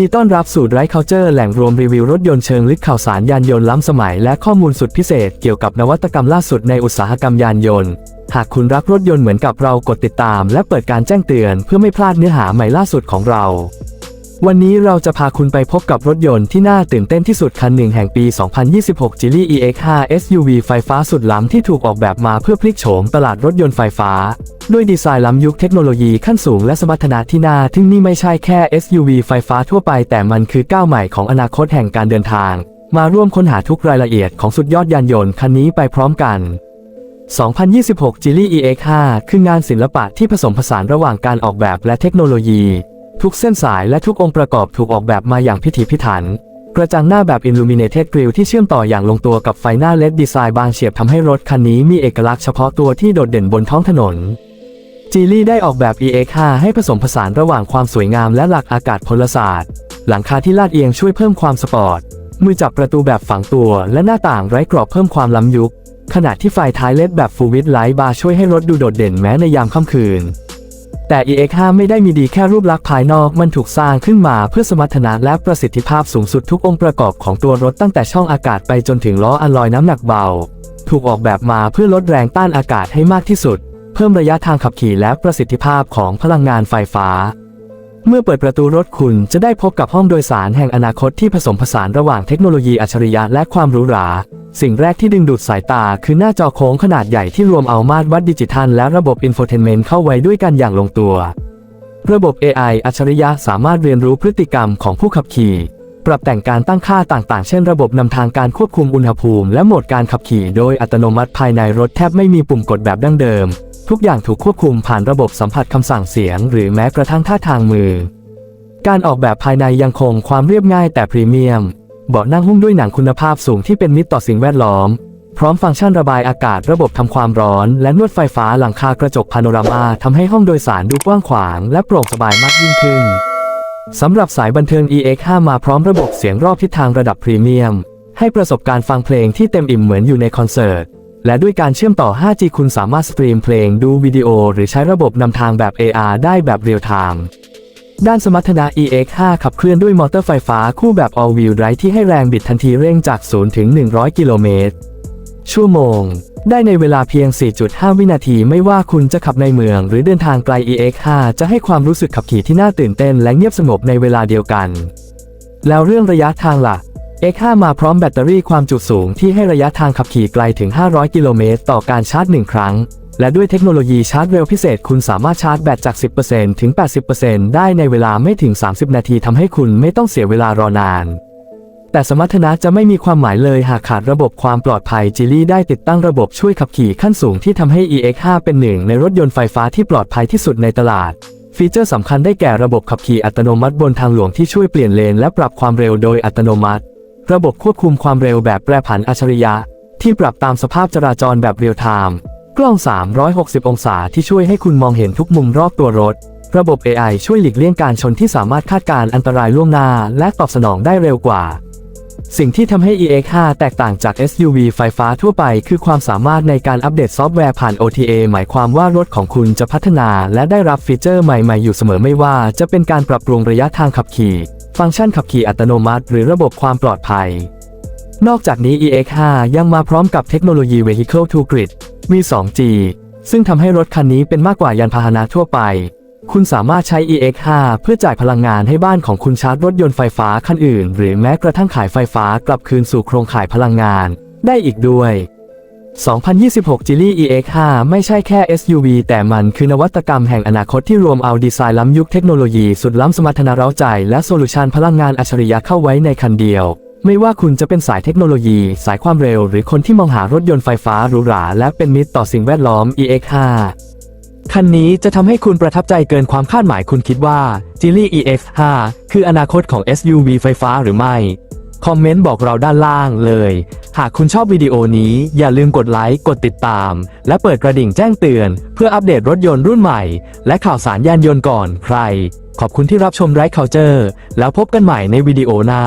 ดีต้อนรับสู่ไรเคาเจอร์แหล่งรวมรีวิวรถยนต์เชิงลึกข่าวสารยานยนต์ล้ำสมัย และข้อมูลสุดพิเศษเกี่ยวกับนวัตกรรมล่าสุดในอุตสาหกรรมยานยนต์ หากคุณรักรถยนต์เหมือนกับเรากดติดตาม และเปิดการแจ้งเตือนเพื่อไม่พลาดเนื้อหาใหม่ล่าสุดของเรา วันนี้เราจะพาคุณไปพบกับรถยนต์ที่น่าตื่นเต้นที่สุดคันหนึ่งแห่งปี 2026 Geely EX5 SUV ไฟฟ้าสุดล้ำที่ถูกออกแบบมาเพื่อพลิกโฉมตลาดรถยนต์ไฟฟ้า ด้วยดีไซน์ล้ำยุคเทคโนโลยีขั้นสูงและสมรรถนะที่น่าทึ่งนี่ไม่ใช่แค่ SUV ไฟฟ้าทั่วไปแต่มันคือก้าวใหม่ของอนาคตแห่งการเดินทาง มาร่วมค้นหาทุกรายละเอียดของสุดยอดยานยนต์คันนี้ไปพร้อมกัน2026 Geely EX5 คืองานศิลปะที่ผสมผสานระหว่างการออกแบบและเทคโนโลยี ทุกเส้นสายและทุกองค์ประกอบถูกออกแบบมาอย่างพิถีพิถัน กระจังหน้าแบบ Illuminated Grille ที่เชื่อมต่ออย่างลงตัวกับไฟหน้า LED ดีไซน์บางเฉียบทำให้รถคันนี้มีเอกลักษณ์เฉพาะตัวที่โดดเด่นบนท้องถนนจีลี่ได้ออกแบบ EX5 ให้ผสมผสานระหว่างความสวยงามและหลักอากาศพลศาสตร์ หลังคาที่ลาดเอียงช่วยเพิ่มความสปอร์ต มือจับประตูแบบฝังตัว และหน้าต่างไร้กรอบเพิ่มความล้ำยุค ขณะที่ไฟท้ายเลดแบบ Full Width Light Bar ช่วยให้รถดูโดดเด่นแม้ในยามค่ำคืน แต่ EX5 ไม่ได้มีดีแค่รูปลักษณ์ภายนอก มันถูกสร้างขึ้นมาเพื่อสมรรถนะและประสิทธิภาพสูงสุดทุกองค์ประกอบของตัวรถตั้งแต่ช่องอากาศไปจนถึงล้ออัลลอยน้ำหนักเบา ถูกออกแบบมาเพื่อลดแรงต้านอากาศให้มากที่สุด เพิ่มระยะทางขับขี่และประสิทธิภาพของพลังงานไฟฟ้า เมื่อเปิดประตูรถคุณจะได้พบกับห้องโดยสารแห่งอนาคตที่ผสมผสานระหว่างเทคโนโลยีอัจฉริยะและความหรูหรา สิ่งแรกที่ดึงดูดสายตาคือหน้าจอโค้งขนาดใหญ่ที่รวมเอามาตรวัดดิจิทัลและระบบอินโฟเทนเมนต์เข้าไว้ด้วยกันอย่างลงตัว ระบบ AI อัจฉริยะสามารถเรียนรู้พฤติกรรมของผู้ขับขี่ ปรับแต่งการตั้งค่าต่างๆ เช่นระบบนำทางการควบคุมอุณหภูมิ และโหมดการขับขี่โดยอัตโนมัติภายในรถแทบไม่มีปุ่มกดแบบดั้งเดิม ทุกอย่างถูกควบคุมผ่านระบบสัมผัสคำสั่งเสียง หรือแม้กระทั่งท่าทางมือ การออกแบบภายในยังคงความเรียบง่ายแต่พรีเมียม เบาะนั่งหุ้มด้วยหนังคุณภาพสูงที่เป็นมิตรต่อสิ่งแวดล้อม พร้อมฟังก์ชันระบายอากาศระบบทำความร้อน และนวดไฟฟ้าหลังคากระจกพาโนรามาทำให้ห้องโดยสารดูกว้างขวาง และโปร่งสบายมากยิ่งขึ้นสำหรับสายบันเทิง EX5 มาพร้อมระบบเสียงรอบทิศทางระดับพรีเมียม ให้ประสบการณ์ฟังเพลงที่เต็มอิ่มเหมือนอยู่ในคอนเสิร์ต และด้วยการเชื่อมต่อ 5G คุณสามารถสตรีมเพลงดูวิดีโอ หรือใช้ระบบนำทางแบบ AR ได้แบบเรียลไทม์ ด้านสมรรถนะ EX5 ขับเคลื่อนด้วยมอเตอร์ไฟฟ้าคู่แบบ All Wheel Drive ที่ให้แรงบิดทันทีเร่งจาก 0 ถึง 100 กิโลเมตร ชั่วโมง ได้ในเวลาเพียง 4.5 วินาทีไม่ว่าคุณจะขับในเมือง หรือเดินทางไกล EX5 จะให้ความรู้สึกขับขี่ที่น่าตื่นเต้นและเงียบสงบในเวลาเดียวกัน แล้วเรื่องระยะทางล่ะ X5 มาพร้อมแบตเตอรี่ความจุสูงที่ให้ระยะทางขับขี่ไกลถึง 500 กิโลเมตรต่อการชาร์จ 1 ครั้ง และด้วยเทคโนโลยีชาร์จเร็วพิเศษคุณสามารถชาร์จแบตจาก 10%ถึง 80%ได้ในเวลาไม่ถึง 30 นาทีทำให้คุณไม่ต้องเสียเวลารอนาน แต่สมรรถนะจะไม่มีความหมายเลยหากขาดระบบความปลอดภัยจิลี่ได้ติดตั้งระบบช่วยขับขี่ขั้นสูงที่ทำให้ EX5 เป็นหนึ่งในรถยนต์ไฟฟ้าที่ปลอดภัยที่สุดในตลาดฟีเจอร์สำคัญได้แก่ระบบขับขี่อัตโนมัติบนทางหลวงที่ช่วยเปลี่ยนเลนและปรับความเร็วโดยอัตโนมัติ ระบบควบคุมความเร็วแบบแปรผันอัจฉริยะ ที่ปรับตามสภาพจราจรแบบเรียลไทม์ กล้อง 360 องศาที่ช่วยให้คุณมองเห็นทุกมุมรอบตัวรถ ระบบ AI ช่วยหลีกเลี่ยงการชนที่สามารถคาดการณ์อันตรายล่วงหน้า และตอบสนองได้เร็วกว่า สิ่งที่ทำให้ EX5 แตกต่างจาก SUV ไฟฟ้าทั่วไป คือความสามารถในการอัปเดตซอฟต์แวร์ผ่าน OTA หมายความว่ารถของคุณจะพัฒนา และได้รับฟีเจอร์ใหม่ๆอยู่เสมอไม่ว่า จะเป็นการปรับปรุงระยะทางขับขี่ ฟังก์ชันขับขี่อัตโนมัติ หรือระบบความปลอดภัย นอกจากนี้ EX5 ยังมาพร้อมกับเทคโนโลยี Vehicle to Grid V2G ซึ่งทำให้รถคันนี้เป็นมากกว่ายานพาหนะทั่วไป คุณสามารถใช้ EX5 เพื่อจ่ายพลังงานให้บ้านของคุณชาร์จรถยนต์ไฟฟ้าคันอื่น หรือแม้กระทั่งขายไฟฟ้ากลับคืนสู่โครงข่ายพลังงาน ได้อีกด้วย 2026 Geely EX5 ไม่ใช่แค่ SUV แต่มันคือนวัตกรรมแห่งอนาคตที่รวมเอาดีไซน์ล้ำยุคเทคโนโลยีสุดล้ำสมรรถนะเร้าใจและโซลูชันพลังงานอัจฉริยะเข้าไว้ในคันเดียว ไม่ว่าคุณจะเป็นสายเทคโนโลยี สายความเร็ว หรือคนที่มองหารถยนต์ไฟฟ้าหรูหรา และเป็นมิตรต่อสิ่งแวดล้อม EX5 คันนี้จะทำให้คุณประทับใจเกินความคาดหมายคุณคิดว่า Geely EX5 คืออนาคตของ SUV ไฟฟ้าหรือไม่ คอมเมนต์บอกเราด้านล่างเลย หากคุณชอบวิดีโอนี้อย่าลืมกดไลค์ กดติดตาม และเปิดกระดิ่งแจ้งเตือน เพื่ออัปเดตรถยนต์รุ่นใหม่ และข่าวสารยานยนต์ก่อนใคร ขอบคุณที่รับชมไร้เคาเจอร์แล้วพบกันใหม่ในวิดีโอหน้า